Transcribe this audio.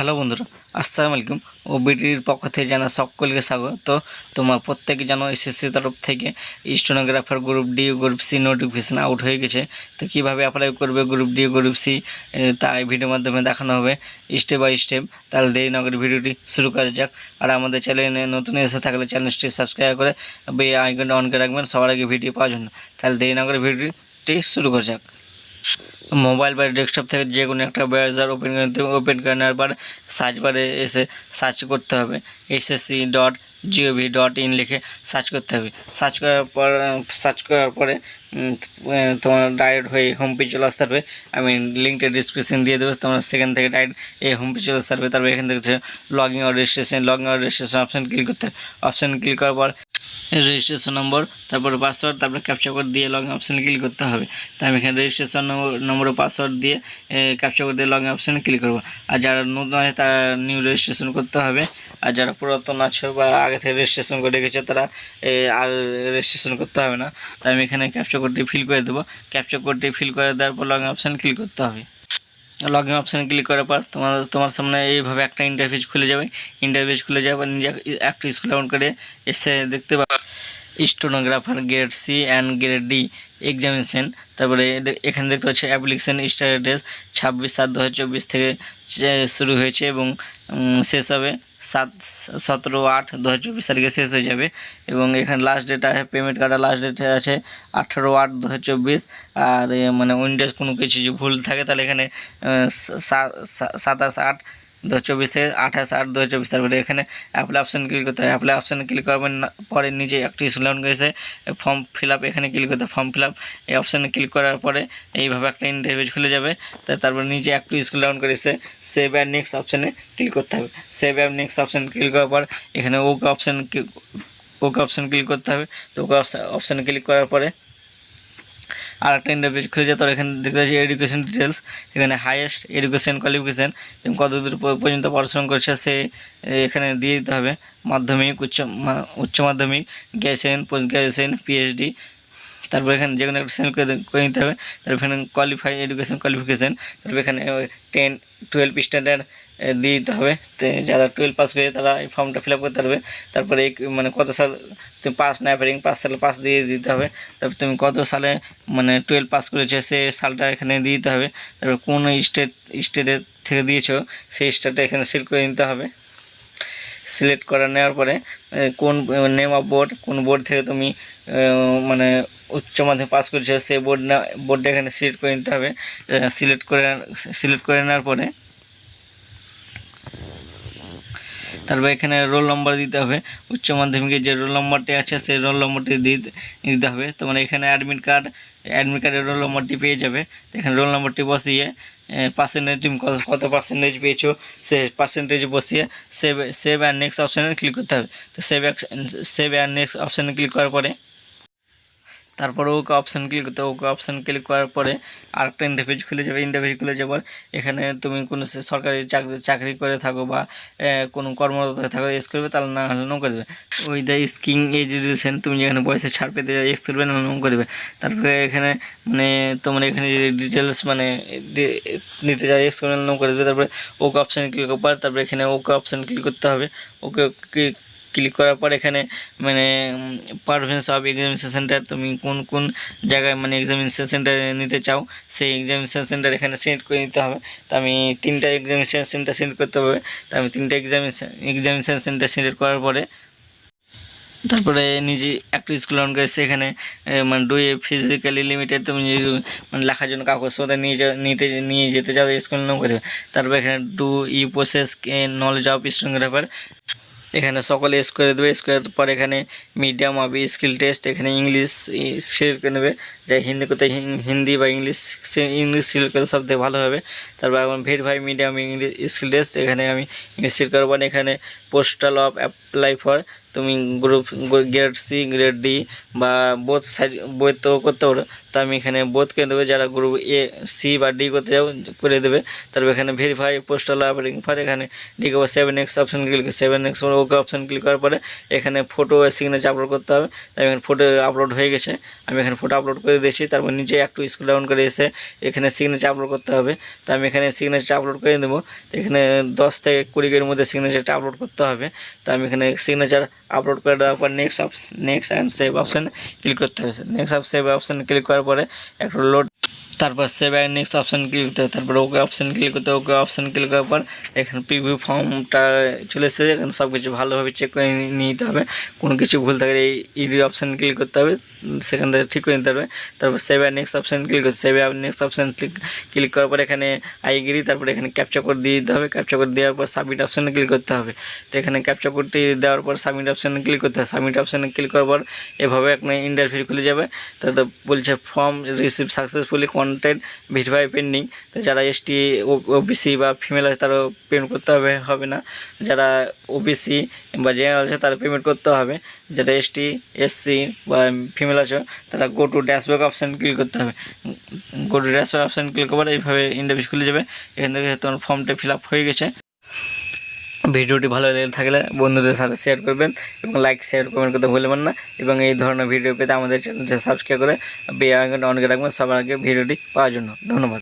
Hello বন্ধুরা, আসসালামু আলাইকুম। ও বিটির পক্ষ থেকে জানা সকলকে স্বাগত। তোমার প্রত্যেকে জানো এসএসসি তরফ থেকে stenographer group D, group C notification out হয়ে গেছে। তো কীভাবে অ্যাপ্লাই করবে গ্রুপ ডি, গ্রুপ সি তা এই ভিডিওর মাধ্যমে দেখানো হবে স্টেপ বাই স্টেপ তাহলে দেরি না করে ভিডিওটি শুরু করা যাক। আর আমাদের চ্যানেলে নতুন এসে থাকলে চ্যানেলটি সাবস্ক্রাইব করে আইকনটা অন করে রাখবেন সবার আগে ভিডিও পাওয়ার জন্য। তাহলে দেরি না করে ভিডিওটি শুরু করা যাক। মোবাইল বা ডেস্কটপ থেকে যে কোনো একটা ব্রাউজার ওপেন করতে ওপেন করে নেওয়ার পর সার্চ বারে এসে সার্চ করতে হবে। SSC dot G O V dot in লিখে সার্চ করতে হবে। সার্চ করার পর সার্চ করার পরে তোমার ডাইরেক্ট হয়ে হোম পেজ চলে আসতে হবে আমি লিঙ্কটা ডিসক্রিপশন দিয়ে দেবো। তোমার সেখান থেকে ডাইরেক্ট এই হোম পেজ চলে আসতে হবে তারপর এখান থেকে লগ ইন আর রেজিস্ট্রেশন লগ ইন আর রেজিস্ট্রেশন অপশান ক্লিক করতে হবে। অপশান ক্লিক করার পর রেজিস্ট্রেশন নম্বর তারপরে পাসওয়ার্ড তারপরে ক্যাপচা কোড দিয়ে লগ অপশানে ক্লিক করতে হবে। তাই আমি এখানে রেজিস্ট্রেশন নম্বর পাসওয়ার্ড দিয়ে ক্যাপচা কোড দিয়ে লগ অপশানে ক্লিক করব। আর যারা নতুন আছে, তারা নিউ রেজিস্ট্রেশন করতে হবে। আর যারা পুরাতন আছে বা আগে থেকে রেজিস্ট্রেশন করে রেখেছে, তারা আর রেজিস্ট্রেশন করতে হবে না। তাই আমি এখানে ক্যাপচা কোডটি ফিল করে দেবো। ক্যাপচা কোডটি ফিল করে দেওয়ার পর লগ অপশানে ক্লিক করতে হবে। লগ ইন অপশানে ক্লিক করার পর তোমার তোমার সামনে এইভাবে একটা ইন্টারফেস খুলে যাবে। ইন্টারফেস খুলে যাবে, নিজে একটু স্কুল অন করে এসে দেখতে পাবে। Stenographer grade C and grade D examination. তারপরে এখানে দেখতে পাচ্ছি অ্যাপ্লিকেশন স্টার্টেস ছাব্বিশ সাত দু থেকে শুরু হয়েছে এবং শেষ হবে সাত সতেরো আট দু হাজার চব্বিশ তারিখে শেষ হয়ে যাবে। এবং এখানে লাস্ট ডেট আছে পেমেন্ট কার্ডের লাস্ট ডেট আছে আঠেরো আট দু হাজার চব্বিশ। আর মানে উইন্ডোজ কোনো কিছু যদি ভুল থাকে, তাহলে এখানে সাতাশ আট দু চব্বিশ আঠাশ আট দু হাজার চব্বিশ, তারপরে এখানে অ্যাপ্লাই অপশান ক্লিক করতে হবে অ্যাপ্লাই অপশানে ক্লিক করবেন পরে নিজে একটি সিলেক্ট করেছে ফর্ম ফিল আপ এখানে ক্লিক করতে ফর্ম ফিল আপ এই অপশানে ক্লিক করার পরে এইভাবে একটা ইন্টারভিউ খুলে যাবে। তারপর নিজে একটু স্কুল ডাউন করেছে সেভ অ্যান্ড নেক্সট অপশানে ক্লিক করতে হবে। Save and next option click করার পর এখানে okay option okay option click করতে হবে। তো ওকে অপশানে ক্লিক করার পরে আর একটা ইন্টারভিউ যায় তোর এখানে দেখতে পাচ্ছি এডুকেশন ডিটেলস এখানে হাইয়েস্ট এডুকেশন কোয়ালিফিকেশান এবং কতদূর পর্যন্ত পড়াশোনা করছে সে এখানে দিয়ে দিতে হবে, মাধ্যমিক, উচ্চ উচ্চ মাধ্যমিক গ্র্যাজুয়েশন পোস্ট গ্র্যাজুয়েশন পিএইচডি তারপর এখানে যে কোনো একটা করে করে নিতে হবে, তারপর এখানে কোয়ালিফাই এডুকেশন কোয়ালিফিকেশান তারপর এখানে টেন টুয়েলভ স্ট্যান্ডার্ড দিয়ে দিতে হবে। যারা টুয়েলভ পাস করে তারা এই ফর্মটা ফিল আপ করতে পারবে। তারপরে মানে কত সাল, তুমি পাস না পারিং পাঁচ সালে পাস দিয়ে দিতে হবে। তারপর তুমি কত সালে মানে টুয়েলভ পাস করেছ, সে সালটা এখানে দিয়ে দিতে হবে। তারপর কোন স্টেট স্টেটের থেকে দিয়েছ, সেই স্টেটটা এখানে সিলেক্ট করে নিতে হবে। সিলেক্ট করে নেওয়ার পরে কোন নেম অফ বোর্ড কোন বোর্ড থেকে তুমি মানে উচ্চ মাধ্যমিক পাস করেছ সেই বোর্ড না বোর্ডটা এখানে সিলেক্ট করে নিতে হবে। সিলেক্ট করে সিলেক্ট করে নেওয়ার পরে তারপর এখানে রোল নম্বর দিতে হবে। উচ্চ মাধ্যমিকে যে রোল নম্বরটি আছে, সেই রোল নম্বরটি দিতে হবে। মানে এখানে অ্যাডমিট কার্ড অ্যাডমিট কার্ডের রোল নম্বরটি পেয়ে যাবে। তো এখানে রোল নম্বরটি বসিয়ে পার্সেন্টেজ তুমি কত কত পার্সেন্টেজ পেয়েছ, সে পার্সেন্টেজ বসিয়ে সেভ সেভ অ্যান্ড নেক্সট অপশানে ক্লিক করতে হবে। তো সেভ সেভ অ্যান্ড নেক্সট অপশানে ক্লিক করার পরে তারপরে ওকে অপশান ক্লিক করতে। ওকে অপশান ক্লিক করার পরে আরেকটা ইন্টারভিউ খুলে যাবে ইন্টারভিউ খুলে যাবার এখানে তুমি কোনো সরকারি চাকরি চাকরি করে থাকো বা কোনো কর্মরত থাকো এস করবে, তাহলে না হলে নো করবে ওই দ্য স্কিং এজুকেশন তুমি যেখানে বয়সে ছাড় পেতে এক্স করবে না নো করবে তারপরে এখানে মানে তোমার এখানে ডিটেলস মানে নিতে চাই এক্স করবে নো করে দেবে তারপরে ওকে অপশানে ক্লিক করার তারপরে এখানে ওকে অপশান ক্লিক করতে হবে, ওকে ক্লিক করার পর এখানে মানে পারফরমেন্স অফ এক্সামিনেশন সেন্টার তুমি কোন কোন জায়গায় মানে এক্সামিনেশন সেন্টার নিতে চাও, সেই এক্সামিনেশন সেন্টার এখানে সিলেক্ট করে নিতে হবে। তো আমি তিনটা এক্সামিনেশন সেন্টার সিলেক্ট করতে হবে। তো আমি তিনটা এক্সামিনেশন এক্সামিনেশন সেন্টার সিলেক্ট করার পরে, তারপরে নিজে একটা স্কুল অন করে সেখানে মানে ডু এ ফিজিক্যালি লিমিটেড তুমি মানে লেখার জন্য কাগজপত্র নিয়ে নিতে, নিয়ে যেতে চাও স্কুল নাম করে, তারপরে এখানে ডু ই প্রসেস নলেজ অফ স্টোনোগ্রাফার এখানে সকলে স্কোয়ার দেবে স্কোয়ার পর এখানে মিডিয়াম হবে স্কিল টেস্ট এখানে ইংলিশ সিলেক্ট করে নেবে। যা হিন্দি করতে হিন্দি বা ইংলিশ ইংলিশ সিলেক্ট করে সব থেকে ভালো হবে। তারপর এখন verify medium English skill test এখানে আমি ইংলিশ সিলেক্ট করব এখানে পোস্টাল অফ অ্যাপ্লাই ফর তুমি group grade C grade D বা বোথ সাইড বই তো করতে পারো। তো আমি এখানে বোধ করে দেবো, যারা গ্রুপ এ সি বা ডি করতে যাও করে দেবে। তারপর এখানে ভেরিফাই পোস্টাল অপারেটিং ফর এখানে ডি করব seven X option click seven X okay option click করার পরে এখানে ফটো সিগনেচার আপলোড করতে হবে। তাই এখানে ফটো আপলোড হয়ে গেছে। আমি এখানে ফটো আপলোড করে দিয়েছি, তারপর নিচে একটু স্কুল ডাউন করে এসে এখানে সিগনেচার আপলোড করতে হবে। তো আমি এখানে সিগনেচার আপলোড করে দেবো। এখানে দশ থেকে কুড়ি এর মধ্যে সিগনেচারটা আপলোড করতে হবে। তো আমি এখানে সিগনেচার আপলোড করে দেওয়ার পর next option next and save অপশানে ক্লিক করতে হবে। নেক্সট অপ সেভ অপশানে ক্লিক করার পরে একটু লোড তারপর save and next option click করতে হবে, তারপর ওকে অপশান ক্লিক করতে ওকে অপশান ক্লিক করার পর এখানে প্রিভিউ ফর্মটা চলে এসেছে, এখানে সব কিছু ভালোভাবে চেক করে নিতে হবে, কোনো কিছু ভুল থাকলে এই ইডি অপশান ক্লিক করতে হবে, সেখান থেকে ঠিক করে নিতে হবে, তারপর save and next option click করতে save and next option click করার পর এখানে আইগিরি তারপরে এখানে ক্যাপচা কোড দিয়ে দিতে হবে ক্যাপচা কোড দেওয়ার পর সাবমিট অপশানে ক্লিক করতে হবে, তো এখানে ক্যাপচা কোডটি দেওয়ার পর সাবমিট অপশানে ক্লিক করতে হবে সাবমিট অপশানে ক্লিক করার পর এভাবে একটা ইন্টারভিউ খুলে যাবে তাতে বলছে form receive successfully content verify pending তো যারা এসটি ওবিসি বা ফিমেল আছে তারা পেমেন্ট করতে হবে হবে না। যারা ওবিসি বা জেনারেল আছে তারা পেমেন্ট করতে হবে। যারা এসটি এসসি বা ফিমেল আছে, তারা go to dashboard option click করতে হবে। Go to dashboard option click করার এইভাবে ইন্টারভিউ খুলে যাবে। এখান থেকে তোমার ফর্মটা ফিল আপ হয়ে গেছে। ভিডিওটি ভালো লেগে থাকলে বন্ধুদের সাথে শেয়ার করবেন এবং লাইক শেয়ার কমেন্ট করতে ভুলবেন না। এবং এই ধরনের ভিডিও পেতে আমাদের চ্যানেলটি সাবস্ক্রাইব করে বেল আইকনটা অন করে রাখবেন। সবার আগে ভিডিওটি পাওয়ার জন্য। ধন্যবাদ।